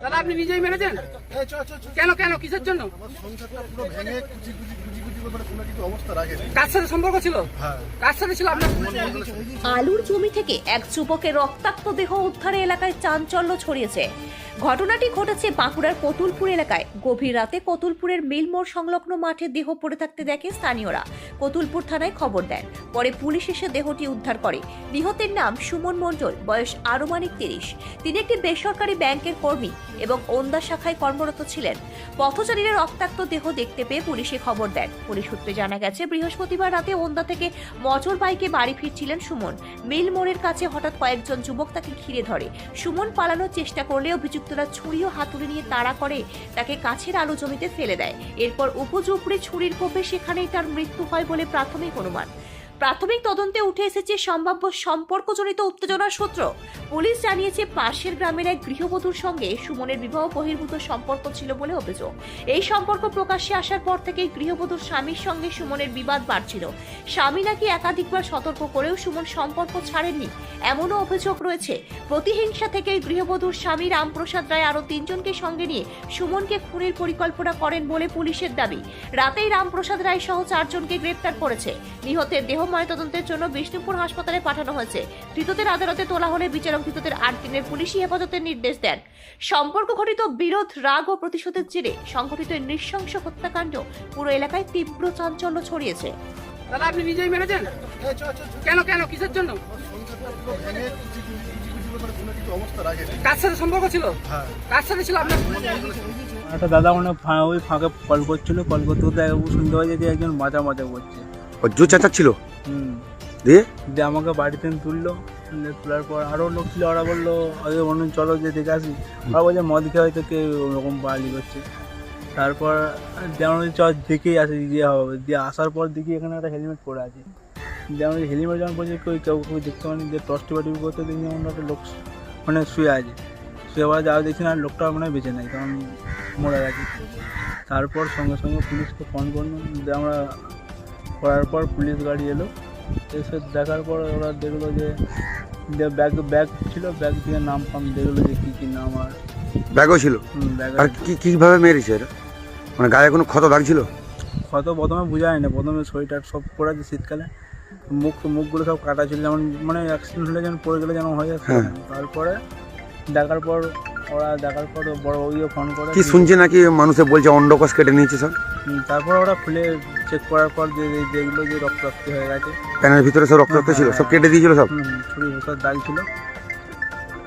দাদা আপনি নিজেই মেরেছেন? চ। কেন কেন কিসের জন্য? আমার সংসারটা পুরো ভেঙে কুচি কুচি কুচি কুচি করে সাথে সম্পর্ক ছিল? হ্যাঁ। কার সাথে ছিল আপনার আলুর জমি থেকে এক যুবকের রক্তাক্ত দেহ উদ্ধারে এলাকায় চাঞ্চল্য ছড়িয়েছে। ঘটনাটি ঘটেছে বাঁকুড়ার কতুলপুর এলাকায়। গভীর রাতে কতুলপুরের মিলমোড় সংলগ্ন মাঠে দেহ পড়ে থাকতে দেখে স্থানীয়রা। কতুলপুর থানায় খবর দেন। পরে পুলিশ এসে দেহটি উদ্ধার করে। নিহতের নাম সুমন মণ্ডল, বয়স আনুমানিক তিরিশ। তিনি একটি বেসরকারি ব্যাংকের কর্মী এবং ওন্দা শাখায় কর্মরত ছিলেন। পথচারীরা রক্তাক্ত দেহ দেখতে পেয়ে পুলিশে খবর দেন। পুলিশ সূত্রে জানা গেছে, বৃহস্পতিবার রাতে ওন্দা থেকে মোটর বাইকে বাড়ি ফিরছিলেন সুমন। মিল মোড়ের কাছে হঠাৎ কয়েকজন যুবক তাকে ঘিরে ধরে। সুমন পালানোর চেষ্টা করলে অভিযুক্তরা ছুরি ও হাতুড়ি নিয়ে তাড়া করে, তাকে কাছের আলো জমিতে ফেলে দেয়। এরপর উপজুপড়ে ছুরির কোপে সেখানেই তার মৃত্যু হয় বলে প্রাথমিক অনুমান। প্রাথমিক তদন্তে উঠে এসেছে সম্ভাব্য সম্পর্কজনিত উত্তেজনার সূত্র। পুলিশ জানিয়েছে, পাশের গ্রামের এক গৃহবধূর সঙ্গে সুমনের বিবাহ বহির্ভূত সম্পর্ক ছিল বলে অভিযোগ। এই সম্পর্ক প্রকাশ্যে আসার পর থেকেই গৃহবধূর স্বামীর সঙ্গে সুমনের বিবাদ বাড়ছিল। স্বামী নাকি একাধিকবার সতর্ক করেও সুমন সম্পর্ক ছাড়েননি। এমনও অভিযোগ রয়েছে, প্রতিহিংসা থেকে গৃহবধূর স্বামী রামপ্রসাদ রায় আরও তিনজনকে সঙ্গে নিয়ে সুমনকে খুনের পরিকল্পনা করেন বলে পুলিশের দাবি। রাতেই রামপ্রসাদ রায় সহ চারজনকে গ্রেপ্তার করেছে। নিহতের দেহ ময়নাতদন্তের জন্য বিষ্ণুপুর হাসপাতালে পাঠানো হয়েছে। ধৃতদের আদালতে তোলা হলে বিচারক ধৃতদের আট দিনের পুলিশি হেফাজতের নির্দেশ দেন। সম্পর্ক ঘটিত বিরোধ রাগ ও প্রতিশোধের জেরে সংঘটিত নৃশংস হত্যাকাণ্ড পুরো এলাকায় তীব্র চাঞ্চল্য ছড়িয়েছে। দাদা আপনি নিজেই মেরেছেন? চ। কেন কেন কিসের জন্য? করে সাথে সম্পর্ক ছিল? হ্যাঁ। কার সাথে ছিল আপনার? একটা দাদা মানে ফা- ওই ফাঁকে কল করছিল কল করতে করতে একবার শুনতে পাই যে একজন মাজা মাজা করছে। ও জোর চাচাচ্ছিল হুম দিয়ে? দিয়ে আমাকে বাড়িতে তুললো। তুলে তোলার পর আরও লোক ছিল ওরা বলল অন্য চলো যে দেখে আসি। ওরা বলছে মদ খেয়ে হয়তো কেউ ওরকম বাড়ি করছে। তারপর যেমন চ দেখেই আসি যে হবে। দিয়ে আসার পর দেখি এখানে একটা হেলমেট পরে আছে। যেমন হেলমেট যখন বলছে কেউ কেউ কেউ দেখতে পারেনি যে টিপা টিপি করতে দেখি যেমন একটা লোক মানে শুয়ে আছে। শুয়ে পড়া যাওয়া দেখছি না লোকটা মানে বেঁচে নেয় তখন মরে গেছে। তারপর সঙ্গে সঙ্গে পুলিশকে ফোন করলাম। যে আমরা করার পর পুলিশ গাড়ি এলো। এসে দেখার পর ওরা দেখল যে ব্যাগ ব্যাগ ছিল ব্যাগ থেকে নাম ফাম দেখল যে কী কী নাম আর ব্যাগও ছিল? আর কি কীভাবে মেরেছে এটা? মানে গায়ে কোনো ক্ষত দাগ ছিল? কত প্রথমে বোঝা যায় না প্রথমে শরীরটা সব পড়ে শীতকালে। মুখ মুখগুলো সব কাটা ছিল। যেমন মানে অ্যাক্সিডেন্ট হলে যেমন পড়ে গেলে যেমন হয়ে যাচ্ছে হ্যাঁ। তারপরে দেখার পর ওরা দেখার পর বড় ওইও ফোন করে কি শুনছে নাকি মানুষে বলছে অন্ডকোষ কেটে নিয়েছে সব? হুম, তারপর ওরা খুলে চেক করার পর যে যে- যেগুলো যে রক্তাক্ত হয়ে গেছে। প্যানের ভিতরে সব রক্ত রক্ত ছিল সব কেটে দিয়েছিল সব? হুম, হুম, ছুরি দাগ ছিল।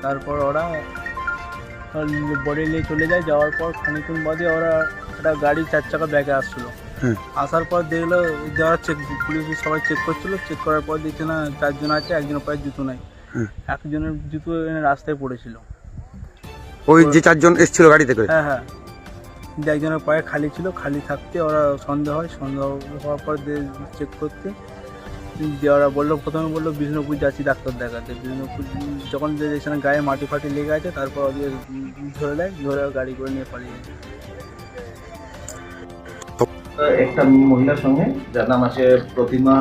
তারপর ওরা বডি নিয়ে চলে যায় যাওয়ার পর খানিক্ষণ বাদে ওরা একটা গাড়ি চার চাকা ব্যাগে আসছিল হুম। আসার পর দেখল যারা চেক পুলিশ সবাই চেক করছিল চেক করার পর দেখছে না চারজন আছে একজনের পায়ে জুতো নাই। হুম। একজনের জুতো এখানে রাস্তায় পড়েছিল। ওই যে চারজন এসেছিল গাড়িতে করে? হ্যাঁ হ্যাঁ। যে একজনের পায়ে খালি ছিল খালি থাকতে ওরা সন্দেহ হয়। সন্দেহ হওয়ার পর চেক করতে। দিয়ে ওরা বলল প্রথমে বলল বিষ্ণুপুর যাচ্ছি ডাক্তার দেখাতে। বিষ্ণুপুর যখন যে যেখানে গায়ে মাটি ফাটি লেগে আছে তারপর ওদের ধরে দেয় ধরে গাড়ি করে নিয়ে পালিয়ে যায়। একটা মহিলার সঙ্গে যার নাম আছে প্রতিমা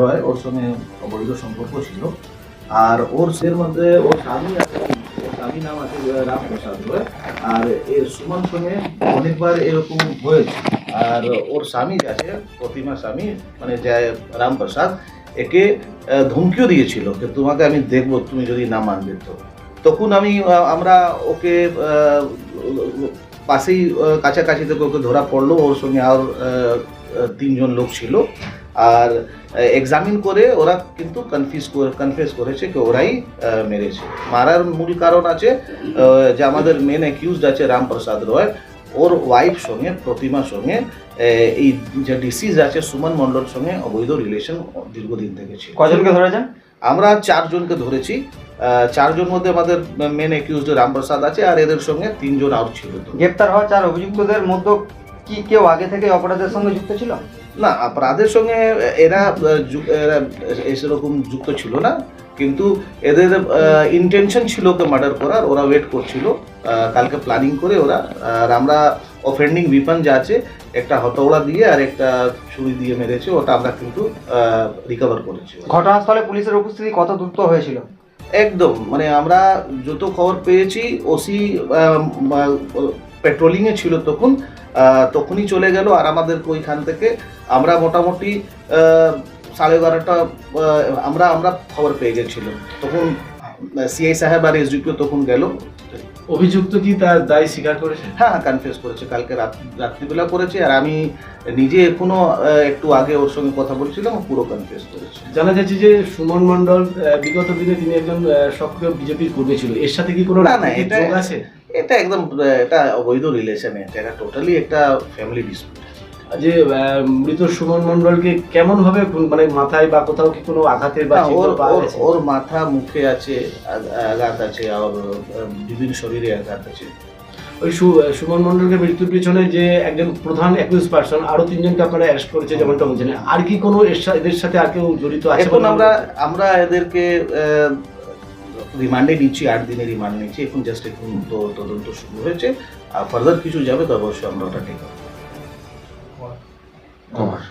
রয় ওর সঙ্গে অবৈধ সম্পর্ক ছিল। আর ওর সের মধ্যে ওর স্বামী স্বামী নাম আছে রামপ্রসাদ রয় আর এর সুমন সঙ্গে অনেকবার এরকম হয়েছে। আর ওর স্বামী আছে প্রতিমা স্বামী মানে যে রামপ্রসাদ, একে ধমকিও দিয়েছিল যে তোমাকে আমি দেখব, তুমি যদি না মানবে তো। তখন আমি আমরা ওকে পাশেই কাছাকাছি থেকে ওকে ধরা পড়ল। ওর সঙ্গে আর তিনজন লোক ছিল। আর এক্সামিন করে ওরা কিন্তু কনফিউজ করে কনফিউজ করেছে যে ওরাই মেরেছে। মারার মূল কারণ আছে যে আমাদের মেন অ্যাকিউজড আছে রামপ্রসাদ রয় ওর ওয়াইফ সঙ্গে প্রতিমার সঙ্গে এই যে ডিসিজ আছে সুমন মণ্ডল সঙ্গে অবৈধ রিলেশন দীর্ঘদিন থেকে ছিল কজনকে ধরেছেন? আমরা চারজনকে ধরেছি চারজন মধ্যে আমাদের মেন অ্যাকিউজড রামপ্রসাদ আছে আর এদের সঙ্গে তিনজন আর ছিল। গ্রেপ্তার হওয়া চার অভিযুক্তদের মধ্যে কি কেউ আগে থেকে অপরাধের সঙ্গে যুক্ত ছিল? না অপরাধের সঙ্গে এরা এরকম যুক্ত ছিল না কিন্তু এদের ইন্টেনশন ছিল ওকে মার্ডার করার ওরা ওয়েট করছিল কালকে প্ল্যানিং করে ওরা আর আমরা অফেন্ডিং উইপন যা আছে একটা হতৌড়া দিয়ে আর একটা ছুরি দিয়ে মেরেছে ওটা আমরা কিন্তু রিকভার করেছি। ঘটনাস্থলে পুলিশের উপস্থিতি কত দ্রুত হয়েছিল? একদম মানে আমরা যত খবর পেয়েছি ওসি পেট্রোলিংয়ে ছিল তখন তখনই চলে গেল আর আমাদের ওইখান থেকে আমরা মোটামুটি সাড়ে এগারোটা আমরা আমরা খবর পেয়ে গেছিল তখন সিআই সাহেব আর এসডিপিও তখন গেল। অভিযুক্ত কি তার দায় স্বীকার করেছে? হ্যাঁ হ্যাঁ কনফিউজ করেছে। কালকে রাত রাত্রিবেলা করেছে আর আমি নিজে এখনও একটু আগে ওর সঙ্গে কথা বলছিলাম পুরো কনফিউজ করেছে। জানা যাচ্ছে যে সুমন মন্ডল বিগত দিনে তিনি একজন সক্রিয় বিজেপির কর্মী ছিল। এর সাথে কি কোনো না, না, এটা- আছে? এটা একদম এটা অবৈধ রিলেশন এটা এটা টোটালি একটা ফ্যামিলি ডিসপিউট যে মৃত সুমন মন্ডলকে কেমন ভাবে মানে মাথায় বা কোথাও কি কোনো আঘাতের বা ওর মাথা মুখে আছে আঘাত আছে আর বিভিন্ন শরীরে আঘাত আছে। ওই সুমন মন্ডলকে মৃত্যুর পিছনে যে একজন প্রধান অ্যাকিউজ পার্সন আরও তিনজনকে আপনারা অ্যারেস্ট করেছে যেমনটা বলছেন আর কি কোনো এদের সাথে আর কেউ জড়িত আছে এখন আমরা আমরা এদেরকে রিমান্ডে নিচ্ছি, আট দিনে রিমান্ড নিচ্ছি। এখন জাস্ট এখন তো তদন্ত শুরু হয়েছে। আর ফার্দার কিছু যাবে তো অবশ্যই আমরা ওটা টেক কমার।